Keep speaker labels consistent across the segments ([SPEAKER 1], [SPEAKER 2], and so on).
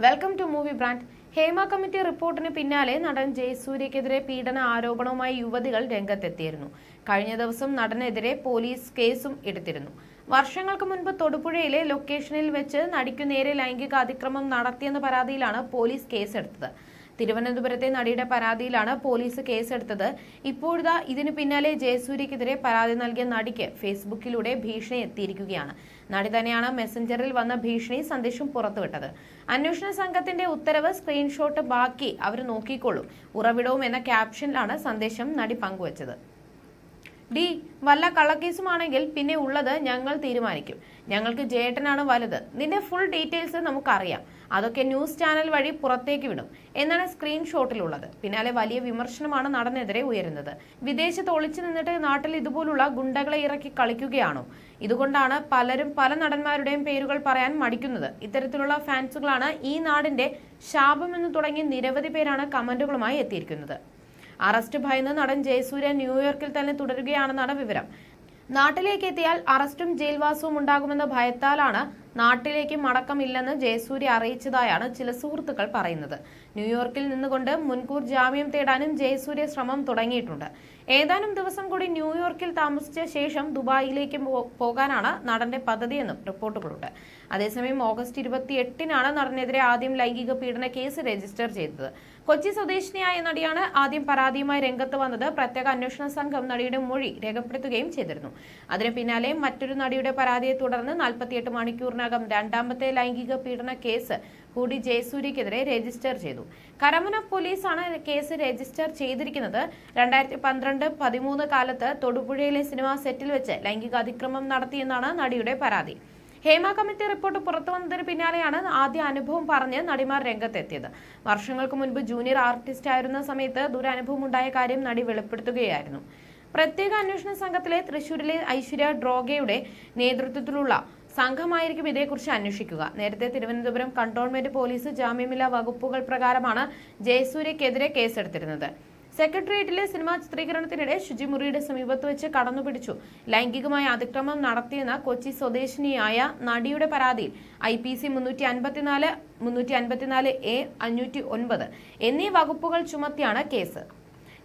[SPEAKER 1] Welcome to movie brand Hema committee റിപ്പോർട്ടിന് പിന്നാലെ നടൻ ജയസൂര്യക്കെതിരെ പീഡന ആരോപണവുമായി യുവതികൾ രംഗത്തെത്തിയിരുന്നു. കഴിഞ്ഞ ദിവസം നടനെതിരെ പോലീസ് കേസും എടുത്തിരുന്നു. വർഷങ്ങൾക്ക് മുൻപ് തൊടുപുഴയിലെ ലൊക്കേഷനിൽ വെച്ച് നടിക്കു നേരെ ലൈംഗിക അതിക്രമം നടത്തിയെന്ന പരാതിയിലാണ് പോലീസ് കേസെടുത്തത്. തിരുവനന്തപുരത്തെ നടിയുടെ പരാതിയിലാണ് പോലീസ് കേസെടുത്തത്. ഇപ്പോഴിതാ ഇതിനു പിന്നാലെ ജയസൂര്യക്കെതിരെ പരാതി നൽകിയ നടിക്ക് ഫേസ്ബുക്കിലൂടെ ഭീഷണി എത്തിയിരിക്കുകയാണ്. നടി തന്നെയാണ് മെസ്സഞ്ചറിൽ വന്ന ഭീഷണി സന്ദേശം പുറത്തുവിട്ടത്. അന്വേഷണ സംഘത്തിന്റെ ഉത്തരവ് സ്ക്രീൻഷോട്ട് ബാക്കി അവർ നോക്കിക്കൊള്ളും. ഉറവിടവും എന്ന ക്യാപ്ഷനിലാണ് സന്ദേശം നടി പങ്കുവച്ചത്. ഡി വല്ല കള്ളക്കേസുമാണെങ്കിൽ പിന്നെ ഉള്ളത് ഞങ്ങൾ തീരുമാനിക്കും. ഞങ്ങൾക്ക് ജേട്ടനാണ് വലുത്. നിന്റെ ഫുൾ ഡീറ്റെയിൽസ് നമുക്കറിയാം. അതൊക്കെ ന്യൂസ് ചാനൽ വഴി പുറത്തേക്ക് വിടും. എന്നാണ് സ്ക്രീൻഷോട്ടിലുള്ളത് പിന്നാലെ വലിയ വിമർശനമാണ് നടനെതിരെ ഉയരുന്നത്. വിദേശത്ത് ഒളിച്ചു നിന്നിട്ട് നാട്ടിൽ ഇതുപോലുള്ള ഗുണ്ടകളെ ഇറക്കി കളിക്കുകയാണോ? ഇതുകൊണ്ടാണ് പലരും പല നടന്മാരുടെയും പേരുകൾ പറയാൻ മടിക്കുന്നത്. ഇത്തരത്തിലുള്ള ഫാൻസുകളാണ് ഈ നാടിന്റെ ശാപമെന്ന് തുടങ്ങി നിരവധി പേരാണ് കമന്റുകളുമായി എത്തിയിരിക്കുന്നത്. അറസ്റ്റ് ഭയന്ന് നടൻ ജയസൂര്യ ന്യൂയോർക്കിൽ തന്നെ തുടരുകയാണെന്നാണ് വിവരം. നാട്ടിലേക്ക് എത്തിയാൽ അറസ്റ്റും ജയിൽവാസവും ഉണ്ടാകുമെന്ന ഭയത്താലാണ് നാട്ടിലേക്ക് മടക്കമില്ലെന്ന് ജയസൂര്യ അറിയിച്ചതായാണ് ചില സുഹൃത്തുക്കൾ പറയുന്നത്. ന്യൂയോർക്കിൽ നിന്നുകൊണ്ട് മുൻകൂർ ജാമ്യം തേടാനും ജയസൂര്യ ശ്രമം തുടങ്ങിയിട്ടുണ്ട്. ഏതാനും ദിവസം കൂടി ന്യൂയോർക്കിൽ താമസിച്ച ശേഷം ദുബായിലേക്ക് പോകാനാണ് നടന്റെ പദ്ധതിയെന്നും റിപ്പോർട്ടുകളുണ്ട്. അതേസമയം ഓഗസ്റ്റ് ഇരുപത്തി എട്ടിനാണ് നടനെതിരെ ആദ്യം ലൈംഗിക പീഡന കേസ് രജിസ്റ്റർ ചെയ്തത്. കൊച്ചി സ്വദേശിനിയായ നടിയാണ് ആദ്യം പരാതിയുമായി രംഗത്ത് വന്നത്. പ്രത്യേക അന്വേഷണ സംഘം നടിയുടെ മൊഴി രേഖപ്പെടുത്തുകയും ചെയ്തിരുന്നു. അതിന് പിന്നാലെ മറ്റൊരു നടിയുടെ പരാതിയെ തുടർന്ന് നാൽപ്പത്തിയെട്ട് മണിക്കൂറിനകം രണ്ടാമത്തെ ലൈംഗിക പീഡന കേസ് കൂടി ജയസൂര്യക്കെതിരെ രജിസ്റ്റർ ചെയ്തു. കരമന പോലീസാണ് കേസ് രജിസ്റ്റർ ചെയ്തിരിക്കുന്നത്. രണ്ടായിരത്തി പന്ത്രണ്ട് പതിമൂന്ന് കാലത്ത് തൊടുപുഴയിലെ സിനിമാ സെറ്റിൽ വെച്ച് ലൈംഗിക അതിക്രമം നടത്തിയെന്നാണ് നടിയുടെ പരാതി. ഹേമ കമ്മിറ്റി റിപ്പോർട്ട് പുറത്തു വന്നതിന് പിന്നാലെയാണ് ആദ്യ അനുഭവം പറഞ്ഞ് നടിമാർ രംഗത്തെത്തിയത്. വർഷങ്ങൾക്ക് മുൻപ് ജൂനിയർ ആർട്ടിസ്റ്റ് ആയിരുന്ന സമയത്ത് ദുരനുഭവം ഉണ്ടായ കാര്യം നടി വെളിപ്പെടുത്തുകയായിരുന്നു. പ്രത്യേക അന്വേഷണ സംഘത്തിലെ തൃശൂരിലെ ഐശ്വര്യ ഡ്രോഗയുടെ നേതൃത്വത്തിലുള്ള സംഘമായിരിക്കും ഇതേക്കുറിച്ച് അന്വേഷിക്കുക. നേരത്തെ തിരുവനന്തപുരം കണ്ടോൺമെന്റ് പോലീസ് ജാമ്യമില്ലാ വകുപ്പുകൾ പ്രകാരമാണ് ജയസൂര്യക്കെതിരെ കേസെടുത്തിരുന്നത്. സെക്രട്ടേറിയറ്റിലെ സിനിമാ ചിത്രീകരണത്തിനിടെ ശുചിമുറിയുടെ സമീപത്ത് വെച്ച് കടന്നുപിടിച്ചു. ലൈംഗികമായ അതിക്രമം നടത്തിയെന്ന കൊച്ചി സ്വദേശിനിയായ നടിയുടെ പരാതിയിൽ ഐ പി സി മുന്നൂറ്റി അൻപത്തിനാല് മുന്നൂറ്റി അൻപത്തിനാല് എ അഞ്ഞൂറ്റി ഒൻപത് എന്നീ വകുപ്പുകൾ ചുമത്തിയാണ് കേസ്.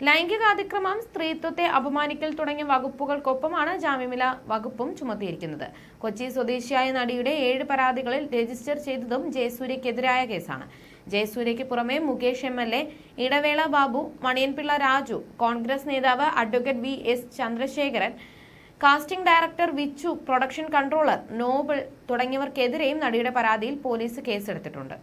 [SPEAKER 1] ലൈംഗിക അതിക്രമം സ്ത്രീത്വത്തെ അപമാനിക്കൽ തുടങ്ങിയ വകുപ്പുകൾക്കൊപ്പമാണ് ജാമ്യമില വകുപ്പും ചുമത്തിയിരിക്കുന്നത്. കൊച്ചി സ്വദേശിയായ നടിയുടെ ഏഴ് പരാതികളിൽ രജിസ്റ്റർ ചെയ്തതും ജയസൂര്യക്കെതിരായ കേസാണ്. ജയസൂര്യയ്ക്ക് പുറമെ Mukesh M L A Idavela Babu Maniyanpilla Raju Congress നേതാവ് advocate V S Chandrasekharan casting director Vichu production controller Noble തുടങ്ങിയവർക്കെതിരെയും നടിയുടെ പരാതിയിൽ പോലീസ് കേസെടുത്തിട്ടുണ്ട്.